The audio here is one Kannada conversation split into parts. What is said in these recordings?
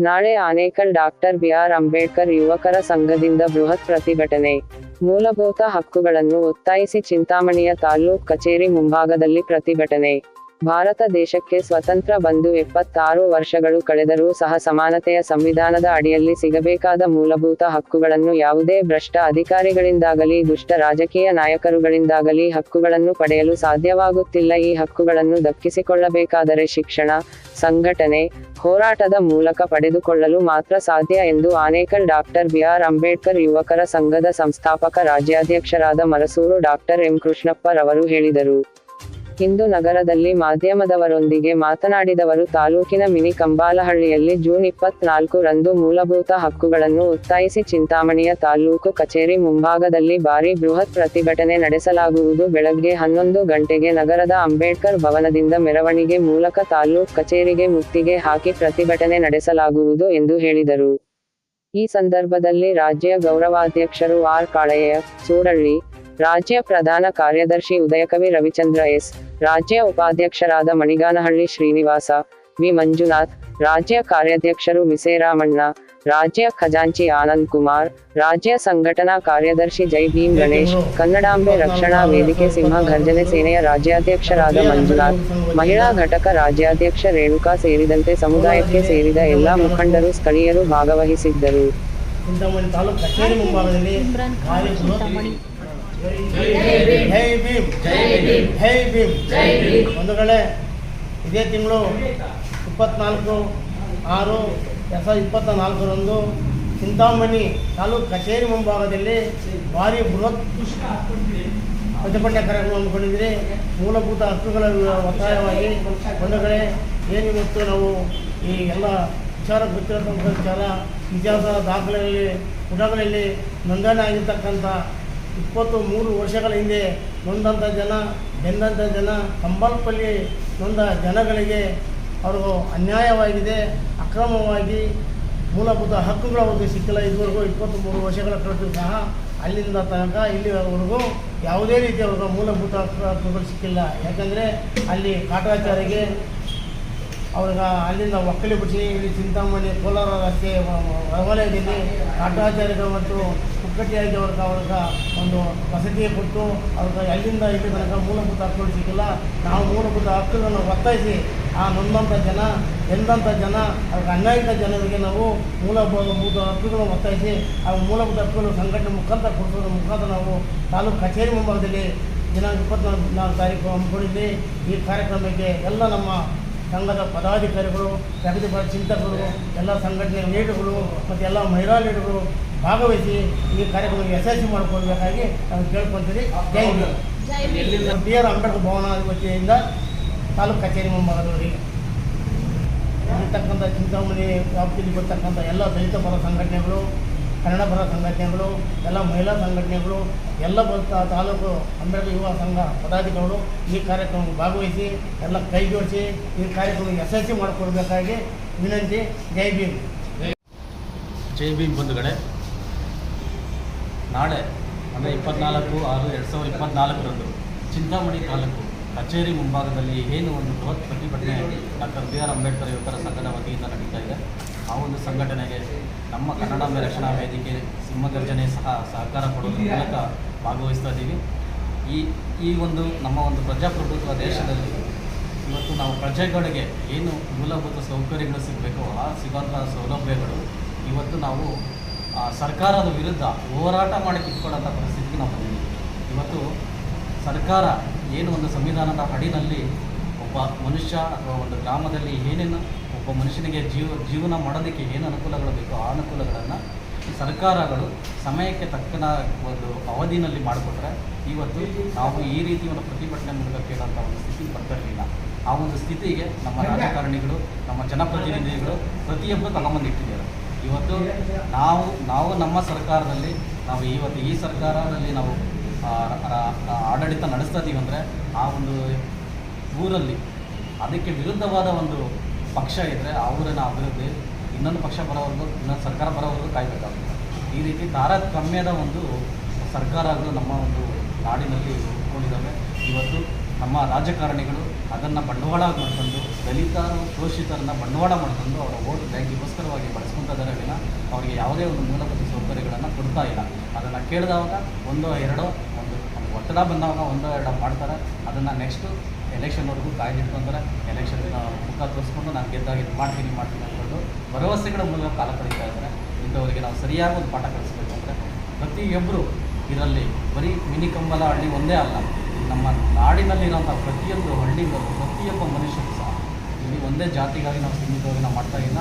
ನಾಳೆ ಆನೇಕಲ್ ಡಾಕ್ಟರ್ ಬಿಆರ್ ಅಂಬೇಡ್ಕರ್ ಯುವಕರ ಸಂಘದಿಂದ ಬೃಹತ್ ಪ್ರತಿಭಟನೆ. ಮೂಲಭೂತ ಹಕ್ಕುಗಳನ್ನು ಒತ್ತಾಯಿಸಿ ಚಿಂತಾಮಣಿಯ ತಾಲೂಕ್ ಕಚೇರಿ ಮುಂಭಾಗದಲ್ಲಿ ಪ್ರತಿಭಟನೆ. ಭಾರತ ದೇಶಕ್ಕೆ ಸ್ವತಂತ್ರ ಬಂದು ಎಪ್ಪತ್ತಾರು ವರ್ಷಗಳು ಕಳೆದರೂ ಸಹ ಸಮಾನತೆಯ ಸಂವಿಧಾನದ ಅಡಿಯಲ್ಲಿ ಸಿಗಬೇಕಾದ ಮೂಲಭೂತ ಹಕ್ಕುಗಳನ್ನು ಯಾವುದೇ ಭ್ರಷ್ಟ ಅಧಿಕಾರಿಗಳಿಂದಾಗಲಿ, ದುಷ್ಟ ರಾಜಕೀಯ ನಾಯಕರುಗಳಿಂದಾಗಲಿ ಹಕ್ಕುಗಳನ್ನು ಪಡೆಯಲು ಸಾಧ್ಯವಾಗುತ್ತಿಲ್ಲ. ಈ ಹಕ್ಕುಗಳನ್ನು ದಕ್ಕಿಸಿಕೊಳ್ಳಬೇಕಾದರೆ ಶಿಕ್ಷಣ, ಸಂಘಟನೆ, ಹೋರಾಟದ ಮೂಲಕ ಪಡೆದುಕೊಳ್ಳಲು ಮಾತ್ರ ಸಾಧ್ಯ ಎಂದು ಆನೇಕಲ್ ಡಾಕ್ಟರ್ ಬಿಆರ್ ಅಂಬೇಡ್ಕರ್ ಯುವಕರ ಸಂಘದ ಸಂಸ್ಥಾಪಕ ರಾಜ್ಯಾಧ್ಯಕ್ಷರಾದ ಮರಸೂರು ಡಾಕ್ಟರ್ ಎಂ. ಕೃಷ್ಣಪ್ಪ ರವರು ಹೇಳಿದರು. ಇಂದು ನಗರದಲ್ಲಿ ಮಾಧ್ಯಮದವರೊಂದಿಗೆ ಮಾತನಾಡಿದವರು ತಾಲೂಕಿನ ಮಿನಿ ಕಂಬಾಲಹಳ್ಳಿಯಲ್ಲಿ ಜೂನ್ ಇಪ್ಪತ್ನಾಲ್ಕು ರಂದು ಮೂಲಭೂತ ಹಕ್ಕುಗಳನ್ನು ಒತ್ತಾಯಿಸಿ ಚಿಂತಾಮಣಿಯ ತಾಲೂಕು ಕಚೇರಿ ಮುಂಭಾಗದಲ್ಲಿ ಭಾರೀ ಬೃಹತ್ ಪ್ರತಿಭಟನೆ ನಡೆಸಲಾಗುವುದು. ಬೆಳಗ್ಗೆ ಹನ್ನೊಂದು ಗಂಟೆಗೆ ನಗರದ ಅಂಬೇಡ್ಕರ್ ಭವನದಿಂದ ಮೆರವಣಿಗೆ ಮೂಲಕ ತಾಲೂಕು ಕಚೇರಿಗೆ ಮುತ್ತಿಗೆ ಹಾಕಿ ಪ್ರತಿಭಟನೆ ನಡೆಸಲಾಗುವುದು ಎಂದು ಹೇಳಿದರು. ಈ ಸಂದರ್ಭದಲ್ಲಿ ರಾಜ್ಯ ಗೌರವಾಧ್ಯಕ್ಷರು ಆರ್ ಕಾಳಯ್ಯ ಸೂರಳ್ಳಿ ರಾಜ್ಯ ಪ್ರಧಾನ ಕಾರ್ಯದರ್ಶಿ ಉದಯಕವಿ ರವಿಚಂದ್ರ ಎಸ್. ರಾಜ್ಯ ಉಪಾಧ್ಯಕ್ಷರಾದ ಮಣಿಗಾನಹಳ್ಳಿ ಶ್ರೀನಿವಾಸ ವಿ. ಮಂಜುನಾಥ್ ರಾಜ್ಯ ಕಾರ್ಯಾಧ್ಯಕ್ಷರು ವಿಸೇರಾಮಣ್ಣ ರಾಜ್ಯ ಖಜಾಂಚಿ ಆನಂದ್ ಕುಮಾರ್ ರಾಜ್ಯ ಸಂಘಟನಾ ಕಾರ್ಯದರ್ಶಿ ಜೈ ಭೀಮ್ ಗಣೇಶ್ ಕನ್ನಡಾಂಬೆ ರಕ್ಷಣಾ ವೇದಿಕೆ ಸಿಂಹ ಗರ್ಜನೆ ಸೇನೆಯ ರಾಜ್ಯಾಧ್ಯಕ್ಷರಾದ ಮಂಜುನಾಥ್ ಮಹಿಳಾ ಘಟಕ ರಾಜ್ಯಾಧ್ಯಕ್ಷ ರೇಣುಕಾ ಸೇರಿದಂತೆ ಸಮುದಾಯಕ್ಕೆ ಸೇರಿದ ಎಲ್ಲಾ ಮುಖಂಡರು ಸ್ಥಳೀಯರು ಭಾಗವಹಿಸಿದ್ದರು. ಜೈ ಭೀಮ್. ಜೈ ಭೀಮ್. ಒಂದು ಕಡೆ ಇದೇ ತಿಂಗಳು ಇಪ್ಪತ್ನಾಲ್ಕು ಆರು ಎರಡು ಸಾವಿರದ ಇಪ್ಪತ್ತ ನಾಲ್ಕರಂದು ಚಿಂತಾಮಣಿ ತಾಲೂಕು ಕಚೇರಿ ಮುಂಭಾಗದಲ್ಲಿ ಭಾರಿ ಬೃಹತ್ ಪ್ರತಿಭಟನೆ ಕಾರ್ಯಕ್ರಮ ಹಮ್ಮಿಕೊಂಡಿದ್ರಿ ಮೂಲಭೂತ ಹಕ್ಕುಗಳ ಒತ್ತಾಯವಾಗಿ ಒಂದು ಕಡೆ ಏನು ಇವತ್ತು ನಾವು ಈ ಎಲ್ಲ ವಿಚಾರ ಗೊತ್ತಿರತಕ್ಕಂಥ ವಿಚಾರ ಇತಿಹಾಸ ದಾಖಲೆಯಲ್ಲಿ ಪುಟಗಳಲ್ಲಿ ನೋಂದಣಿ ಆಗಿರ್ತಕ್ಕಂಥ ಇಪ್ಪತ್ತು ಮೂರು ವರ್ಷಗಳ ಹಿಂದೆ ನೊಂದಂಥ ಜನ, ಬೆಂದಂಥ ಜನ, ಕಂಬಲ್ಪಲ್ಲಿ ನೊಂದ ಜನಗಳಿಗೆ ಅವರು ಅನ್ಯಾಯವಾಗಿದೆ, ಅಕ್ರಮವಾಗಿ ಮೂಲಭೂತ ಹಕ್ಕುಗಳ ಬಗ್ಗೆ ಸಿಕ್ಕಿಲ್ಲ. ಇದುವರೆಗೂ ಇಪ್ಪತ್ತು ಮೂರು ವರ್ಷಗಳ ಕಳೆದು ಸಹ ಅಲ್ಲಿಂದ ತನಕ ಇಲ್ಲಿವರೆಗೂ ಯಾವುದೇ ರೀತಿಯ ಮೂಲಭೂತ ಹಕ್ಕು ಹಕ್ಕುಗಳು ಸಿಕ್ಕಿಲ್ಲ. ಯಾಕಂದರೆ ಅಲ್ಲಿ ಕಾಟಾಚಾರಿಗೆ ಅವ್ರಿಗೆ ಅಲ್ಲಿಂದ ಒಕ್ಕಲಿ ಬಿಡಿಸಿ ಇಲ್ಲಿ ಚಿಂತಾಮಣಿ, ಕೋಲಾರ ರಸ್ತೆ ವಲಯದಲ್ಲಿ ಕಾಟಾಚಾರಿಗಳು ಮತ್ತು ಕುಕ್ಕಟ್ಟಿಯಾಗಿ ಅವ್ರಿಗೆ ಅವ್ರಿಗೆ ಒಂದು ವಸತಿ ಕೊಟ್ಟು ಅವ್ರಿಗೆ ಅಲ್ಲಿಂದ ಇಲ್ಲಿ ತನಕ ಮೂಲಭೂತ ಹಕ್ಕುಗಳು ಸಿಕ್ಕಿಲ್ಲ. ನಾವು ಮೂಲಭೂತ ಹಕ್ಕುಗಳನ್ನು ಒತ್ತಾಯಿಸಿ ಆ ನೊಂದಂಥ ಜನ ಎಂದಂಥ ಜನ, ಅವ್ರಿಗೆ ಅನ್ಯಾಯಿತ ಜನರಿಗೆ ನಾವು ಮೂಲಭೂತ ಹಕ್ಕುಗಳನ್ನು ಒತ್ತಾಯಿಸಿ ಆ ಮೂಲಭೂತ ಹಕ್ಕುಗಳು ಸಂಘಟನೆ ಮುಖಾಂತರ ಕೊಡಿಸೋದ್ರ ಮುಖಾಂತರ ನಾವು ತಾಲೂಕು ಕಚೇರಿ ಮುಂಭಾಗದಲ್ಲಿ ದಿನಾಂಕ ಇಪ್ಪತ್ನಾಲ್ಕು, ನಾಲ್ಕು ತಾರೀಕು ಹಮ್ಮಿಕೊಂಡಿದ್ವಿ. ಈ ಕಾರ್ಯಕ್ರಮಕ್ಕೆ ಎಲ್ಲ ನಮ್ಮ ಸಂಘದ ಪದಾಧಿಕಾರಿಗಳು ಪ್ರಗತಿಪರ ಚಿಂತಕರು ಎಲ್ಲ ಸಂಘಟನೆಯ ಲೀಡರ್ಗಳು ಮತ್ತು ಎಲ್ಲ ಮಹಿಳಾ ಲೀಡರ್ಗಳು ಭಾಗವಹಿಸಿ ಈ ಕಾರ್ಯಕ್ರಮಕ್ಕೆ ಯಶಸ್ವಿ ಮಾಡಿಕೊಳ್ಬೇಕಾಗಿ ನಾವು ಕೇಳ್ಕೊತೀವಿ. ಬಿ ಆರ್ ಅಂಬೇಡ್ಕರ್ ಭವನ ವತಿಯಿಂದ ತಾಲೂಕು ಕಚೇರಿ ಮುಂಭಾಗದವರಿಗೆ. ಇರ್ತಕ್ಕಂಥ ಚಿಂತಾಮಣಿ ವ್ಯಾಪ್ತಿಯಲ್ಲಿ ಬರ್ತಕ್ಕಂಥ ಎಲ್ಲ ದಲಿತ ಪರ ಸಂಘಟನೆಗಳು ಕನ್ನಡ ಪರ ಸಂಘಟನೆಗಳು, ಎಲ್ಲ ಮಹಿಳಾ ಸಂಘಟನೆಗಳು, ಎಲ್ಲ ತಾಲೂಕು ಅಂಬೇಡ್ಕರ್ ಯುವ ಸಂಘ ಪದಾಧಿಕಾರಿಗಳು ಈ ಕಾರ್ಯಕ್ರಮಕ್ಕೆ ಭಾಗವಹಿಸಿ, ಎಲ್ಲ ಕೈ ಜೋಡಿಸಿ ಈ ಕಾರ್ಯಕ್ರಮ ಯಶಸ್ವಿ ಮಾಡಿಕೊಡ್ಬೇಕಾಗಿ ವಿನಂತಿ. ಜೈ ಭೀಮ್. ಜೈ ಭೀಮ್ ಬಂಧುಗಳೇ, ನಾಳೆ ಅಂದರೆ ಇಪ್ಪತ್ನಾಲ್ಕು ಆರು ಎರಡು ಸಾವಿರದ ಇಪ್ಪತ್ನಾಲ್ಕರಂದು ಚಿಂತಾಮಣಿ ತಾಲೂಕು ಕಚೇರಿ ಮುಂಭಾಗದಲ್ಲಿ ಏನು ಒಂದು ಬೃಹತ್ ಪ್ರತಿಭಟನೆ ಡಾಕ್ಟರ್ ಬಿ ಆರ್ ಅಂಬೇಡ್ಕರ್ ಯುವಕರ ಸಂಘದ ವತಿಯಿಂದ ನಡೀತಾ ಇದೆ. ಆ ಒಂದು ಸಂಘಟನೆಗೆ ನಮ್ಮ ಕನ್ನಡ ರಕ್ಷಣಾ ವೇದಿಕೆ ಸಿಂಹಗರ್ಜನೆ ಸಹ ಸಹಕಾರ ಕೊಡುವ ಮೂಲಕ ಭಾಗವಹಿಸ್ತಾ ಇದ್ದೀವಿ ಈ ಈ ಒಂದು ನಮ್ಮ ಒಂದು ಪ್ರಜಾಪ್ರಭುತ್ವ ದೇಶದಲ್ಲಿ ಇವತ್ತು ನಾವು ಪ್ರಜೆಗಳಿಗೆ ಏನು ಮೂಲಭೂತ ಸೌಕರ್ಯಗಳು ಸಿಗಬೇಕು ಆ ಸಿಗೋಂಥ ಸೌಲಭ್ಯಗಳು ಇವತ್ತು ನಾವು ಸರ್ಕಾರದ ವಿರುದ್ಧ ಹೋರಾಟ ಮಾಡಿ ಕಿತ್ಕೊಳ್ಳೋಂಥ ಪರಿಸ್ಥಿತಿಗೆ ನಾವು ಬಂದಿದ್ದೀವಿ. ಇವತ್ತು ಸರ್ಕಾರ ಏನು ಒಂದು ಸಂವಿಧಾನದ ಅಡಿನಲ್ಲಿ ಒಬ್ಬ ಮನುಷ್ಯ ಅಥವಾ ಒಂದು ಗ್ರಾಮದಲ್ಲಿ ಏನೇನು ಒಬ್ಬ ಮನುಷ್ಯನಿಗೆ ಜೀವ ಜೀವನ ಮಾಡೋದಕ್ಕೆ ಏನು ಅನುಕೂಲಗಳು ಬೇಕೋ ಆ ಅನುಕೂಲಗಳನ್ನು ಸರ್ಕಾರಗಳು ಸಮಯಕ್ಕೆ ತಕ್ಕನ ಒಂದು ಅವಧಿನಲ್ಲಿ ಮಾಡಿಕೊಟ್ರೆ ಇವತ್ತು ನಾವು ಈ ರೀತಿ ಒಂದು ಪ್ರತಿಭಟನೆ ಮೂಲಕ ಇರೋಂಥ ಒಂದು ಸ್ಥಿತಿ ಬರ್ತಿರಲಿಲ್ಲ. ಆ ಒಂದು ಸ್ಥಿತಿಗೆ ನಮ್ಮ ರಾಜಕಾರಣಿಗಳು ನಮ್ಮ ಜನಪ್ರತಿನಿಧಿಗಳು ಪ್ರತಿಯೊಬ್ಬರು ತಗೊಂಬಂದಿಟ್ಟಿದ್ದಾರೆ. ಇವತ್ತು ನಾವು ನಾವು ನಮ್ಮ ಸರ್ಕಾರದಲ್ಲಿ ನಾವು ಇವತ್ತು ಈ ಸರ್ಕಾರದಲ್ಲಿ ನಾವು ಆಡಳಿತ ನಡೆಸ್ತಾ ಇದ್ದೀವಿ ಅಂದರೆ ಆ ಒಂದು ಊರಲ್ಲಿ ಅದಕ್ಕೆ ವಿರುದ್ಧವಾದ ಒಂದು ಪಕ್ಷ ಇದ್ದರೆ ಅವರನ್ನು ಅಭಿವೃದ್ಧಿ, ಇನ್ನೊಂದು ಪಕ್ಷ ಬರೋವರೆಗೂ, ಇನ್ನೊಂದು ಸರ್ಕಾರ ಬರೋವರೆಗೂ ಕಾಯಬೇಕಾಗುತ್ತೆ. ಈ ರೀತಿ ತಾರತಮ್ಯದ ಒಂದು ಸರ್ಕಾರಗಳು ನಮ್ಮ ಒಂದು ನಾಡಿನಲ್ಲಿ ಉಟ್ಕೊಂಡಿದ್ದಾವೆ ಇವತ್ತು ನಮ್ಮ ರಾಜಕಾರಣಿಗಳು ಅದನ್ನು ಬಂಡವಾಳ ಮಾಡ್ಕೊಂಡು, ದಲಿತರು, ಶೋಷಿತರನ್ನು ಬಂಡವಾಳ ಮಾಡ್ಕೊಂಡು ಅವರ ಓಟ್ ಬ್ಯಾಂಕಿಗೋಸ್ಕರವಾಗಿ ಅವರಿಗೆ ಯಾವುದೇ ಒಂದು ಮೂಲಭೂತ ಸೌಕರ್ಯಗಳನ್ನು ಕೊಡ್ತಾ ಇಲ್ಲ. ಅದನ್ನು ಕೇಳಿದಾಗ ಒಂದೋ ಎರಡೋ ಒಂದು ಒತ್ತಡ ಬಂದಾಗ ಒಂದೋ ಎರಡೋ ಮಾಡ್ತಾರೆ. ಅದನ್ನು ನೆಕ್ಸ್ಟು ಎಲೆಕ್ಷನ್ವರೆಗೂ ಕಾಯ್ದಿಟ್ಕೊಂತಾರೆ ಎಲೆಕ್ಷನ್ ಮುಖ ತೋರಿಸ್ಕೊಂಡು ನಾನು ಗೆದ್ದಾಗ ಇದು ಮಾಡ್ತೀನಿ ಮಾಡ್ತೀನಿ ಅಂದ್ಕೊಂಡು ಭರವಸೆಗಳ ಮೂಲಕ ಕಾಲ ಕಳೀತಾ ಇದ್ದಾರೆ. ಇಂಥವರಿಗೆ ನಾವು ಸರಿಯಾಗಿ ಒಂದು ಪಾಠ ಕಲಿಸ್ಬೇಕು ಅಂದರೆ ಪ್ರತಿಯೊಬ್ಬರು ಇದರಲ್ಲಿ ಬರೀ ಮಿನಿ ಕಂಬಲ ಹಳ್ಳಿ ಒಂದೇ ಅಲ್ಲ, ನಮ್ಮ ನಾಡಿನಲ್ಲಿರೋಂಥ ಪ್ರತಿಯೊಂದು ಹಳ್ಳಿಗಳು, ಪ್ರತಿಯೊಬ್ಬ ಮನುಷ್ಯರು ಸಹ ಇಲ್ಲಿ ಒಂದೇ ಜಾತಿಗಾಗಿ ನಾವು ಸೀಮಿತವಾಗಿ ನಾವು ಮಾಡ್ತಾ ಇಲ್ಲ.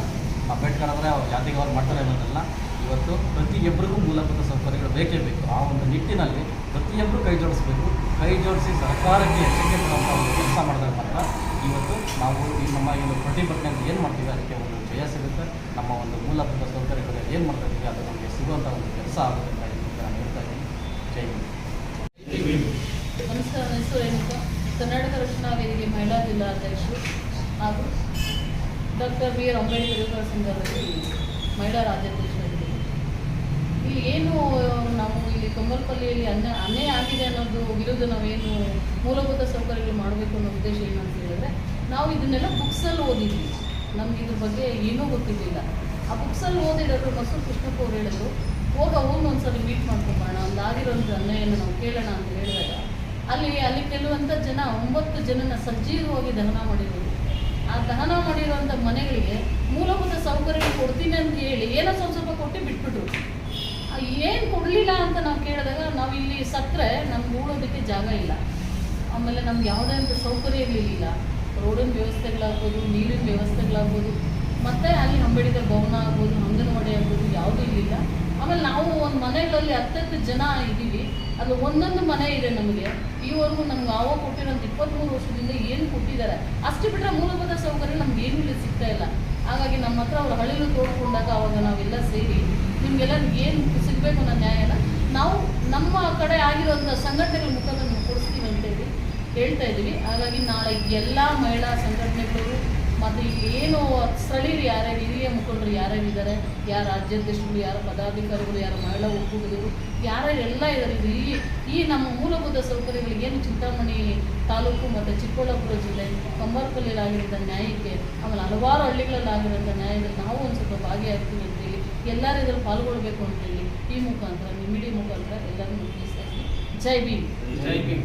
ಅಂಬೇಡ್ಕರ್ ಅಂದರೆ ಅವ್ರ ಜಾತಿಗೆ ಅವ್ರು ಮಾಡ್ತಾರೆ ಅನ್ನೋದಲ್ಲ. ಇವತ್ತು ಪ್ರತಿಯೊಬ್ಬರಿಗೂ ಮೂಲಭೂತ ಸೌಕರ್ಯಗಳು ಬೇಕೇ ಬೇಕು. ಆ ಒಂದು ನಿಟ್ಟಿನಲ್ಲಿ ಪ್ರತಿಯೊಬ್ಬರು ಕೈ ಜೋಡಿಸ್ಬೇಕು. ಕೈ ಜೋಡಿಸಿ ಸರ್ಕಾರಕ್ಕೆ ಎಚ್ಚರಿಕೆ ಕೊಡುವಂಥ ಕೆಲಸ ಮಾಡಿದಾಗ ಮಾತ್ರ ಇವತ್ತು ನಾವು ಈ ನಮ್ಮ ಏನು ಪ್ರತಿಭಟನೆ ಏನು ಮಾಡ್ತೀವಿ, ಅದಕ್ಕೆ ಒಂದು ಜಯ ಸಿಗುತ್ತೆ. ನಮ್ಮ ಒಂದು ಮೂಲಭೂತ ಸೌಕರ್ಯಗಳು ಏನು ಮಾಡ್ತಾ ಅದು ನಮಗೆ ಸಿಗುವಂಥ ಒಂದು ಕೆಲಸ ಆಗುತ್ತೆ ಅಂತ ನಾನು ಹೇಳ್ತಾ ಇದ್ದೀನಿ. ಜೈ ಹಿಂದ್. ಕರ್ನಾಟಕ ರಕ್ಷಣಾ ವೇದಿಕೆ ಮಹಿಳಾ ಜಿಲ್ಲಾಧ್ಯಕ್ಷರು ಹಾಗೂ ಡಾಕ್ಟರ್ ಬಿ ಆರ್ ಅಂಬೇಡ್ಕರ್ ಸಂಘದಲ್ಲಿ ಮಹಿಳಾ ರಾಜ್ಯಾಧ್ಯಕ್ಷರಾಗಿದ್ದರು ಇಲ್ಲಿ ಏನು ಅನ್ಯ, ಅನ್ಯಾಯ ಆಗಿದೆ ಅನ್ನೋದು ವಿರುದ್ಧ ನಾವೇನು ಮೂಲಭೂತ ಸೌಕರ್ಯಗಳು ಮಾಡಬೇಕು ಅನ್ನೋ ಉದ್ದೇಶ ಏನು ಅಂತ ಹೇಳಿದ್ರೆ, ನಾವು ಇದನ್ನೆಲ್ಲ ಬುಕ್ಸಲ್ಲಿ ಓದಿದ್ವಿ. ನಮ್ಗೆ ಇದ್ರ ಬಗ್ಗೆ ಏನೂ ಗೊತ್ತಿರಲಿಲ್ಲ. ಆ ಬುಕ್ಸಲ್ಲಿ ಓದಿರೋದು ಮಸೂರ್ ಕೃಷ್ಣಪ್ಪ ಅವ್ರು ಹೇಳಿದ್ರು, ಹೋಗ ಅವ್ರನ್ನ ಒಂದ್ಸಲ ಮೀಟ್ ಮಾಡ್ಕೊಂಬೋಣ ಒಂದು ಅನ್ಯಾಯನ ನಾವು ಕೇಳೋಣ ಅಂತ ಹೇಳಿದಾಗ, ಅಲ್ಲಿ ಅಲ್ಲಿ ಕೆಲವಂಥ ಜನ, ಒಂಬತ್ತು ಜನನ ಸಜೀವವಾಗಿ ದಹನ ಮಾಡಿದ್ರು. ಆ ದಹನ ಮಾಡಿರುವಂಥ ಮನೆಗಳಿಗೆ ಮೂಲಭೂತ ಸೌಕರ್ಯ ಕೊಡ್ತೀನಿ ಅಂತ ಹೇಳಿ, ಏನೋ ಸ್ವಲ್ಪ ಸ್ವಲ್ಪ ಕೊಟ್ಟು ಬಿಟ್ಬಿಟ್ರು. ಏನು ಕೊಡಲಿಲ್ಲ ಅಂತ ನಾವು ಕೇಳಿದಾಗ ನಾವು ಇಲ್ಲಿ ಸತ್ತರೆ ನಮ್ಗೆ ಉಳೋದಕ್ಕೆ ಜಾಗ ಇಲ್ಲ. ಆಮೇಲೆ ನಮ್ಗೆ ಯಾವುದೇ ಅಂತ ಸೌಕರ್ಯಗಳಿಲ್ಲ ರೋಡಿನ ವ್ಯವಸ್ಥೆಗಳಾಗ್ಬೋದು, ನೀರಿನ ವ್ಯವಸ್ಥೆಗಳಾಗ್ಬೋದು, ಮತ್ತು ಅಲ್ಲಿ ಅಂಬೇಡ್ಕರ್ ಭವನ ಆಗ್ಬೋದು, ಅಂಗನವಾಡಿ ಆಗ್ಬೋದು ಯಾವುದೂ ಇರಲಿಲ್ಲ. ಆಮೇಲೆ ನಾವು ಒಂದು ಮನೆಗಳಲ್ಲಿ ಹತ್ತತ್ತು ಜನ ಇದ್ದೀವಿ ಅದು ಒಂದೊಂದು ಮನೆ ಇದೆ ನಮಗೆ. ಈವರೆಗೂ ನಮ್ಗೆ ಅವ ಕೊಟ್ಟಿರೋಂಥ ಇಪ್ಪತ್ತ್ಮೂರು ವರ್ಷದಿಂದ ಏನು ಕೊಟ್ಟಿದ್ದಾರೆ, ಅಷ್ಟು ಬಿಟ್ಟರೆ ಮೂಲಭೂತ ಸೌಕರ್ಯ ನಮ್ಗೆ ಏನೂ ಇಲ್ಲ ಸಿಗ್ತಾ ಇಲ್ಲ. ಹಾಗಾಗಿ ನಮ್ಮ ಹತ್ರ ಅವ್ರು ಹಳಿಲು ತೋಡ್ಕೊಂಡಾಗ ಅವಾಗ ನಾವೆಲ್ಲ ಸೇರಿ ನಿಮಗೆಲ್ಲ ಏನು ಸಿಗಬೇಕು ಅನ್ನೋ ನ್ಯಾಯನ ನಾವು ನಮ್ಮ ಕಡೆ ಆಗಿರೋಂಥ ಸಂಘಟನೆಗಳ ಮುಖಾಂತರ ನಾವು ಕೊಡಿಸ್ತೀವಿ ಅಂತೇಳಿ ಹೇಳ್ತಾ ಇದ್ದೀವಿ. ಹಾಗಾಗಿ ನಾಳೆ ಎಲ್ಲ ಮಹಿಳಾ ಸಂಘಟನೆಗಳು ಮತ್ತು ಇಲ್ಲಿ ಏನು ಸ್ಥಳೀಯರು ಯಾರ್ಯಾರು ಹಿರಿಯ ಮುಖಂಡರು ಯಾರ್ಯಾರಿದ್ದಾರೆ ಯಾರ ರಾಜ್ಯಾಧ್ಯಕ್ಷರು, ಯಾರ ಪದಾಧಿಕಾರಿಗಳು, ಯಾರ ಮಹಿಳಾ ಒಕ್ಕೂಟದವರು ಯಾರ್ಯಾರು ಎಲ್ಲ ಇದ್ದಾರೆ, ಇದು ಈ ಈ ನಮ್ಮ ಮೂಲಭೂತ ಸೌಕರ್ಯಗಳಿಗೆ ಏನು ಚಿಂತಾಮಣಿ ತಾಲೂಕು ಮತ್ತು ಚಿಕ್ಕಬಳ್ಳಾಪುರ ಜಿಲ್ಲೆ ಕಂಬಾರಪಲ್ಲಿಯಲ್ಲಾಗಿರೋಂಥ ನ್ಯಾಯಕ್ಕೆ, ಆಮೇಲೆ ಹಲವಾರು ಹಳ್ಳಿಗಳಲ್ಲಿ ಆಗಿರೋಂಥ ನ್ಯಾಯದಲ್ಲಿ ನಾವು ಒಂದು ಸ್ವಲ್ಪ ಭಾಗಿಯಾಗ್ತೀವಿ ಎಲ್ಲರೂ ಇದರಲ್ಲಿ ಪಾಲ್ಗೊಳ್ಬೇಕು ಅಂತೇಳಿ ಈ ಮುಖಾಂತರ ಮೀಡಿಯಾ ಮುಖಾಂತರ ಎಲ್ಲರೂ ತಿಳಿಸ್ತಾ ಇದ್ದೀನಿ ಜೈ ಭೀಮ್. ಜೈ ಭೀಮ್.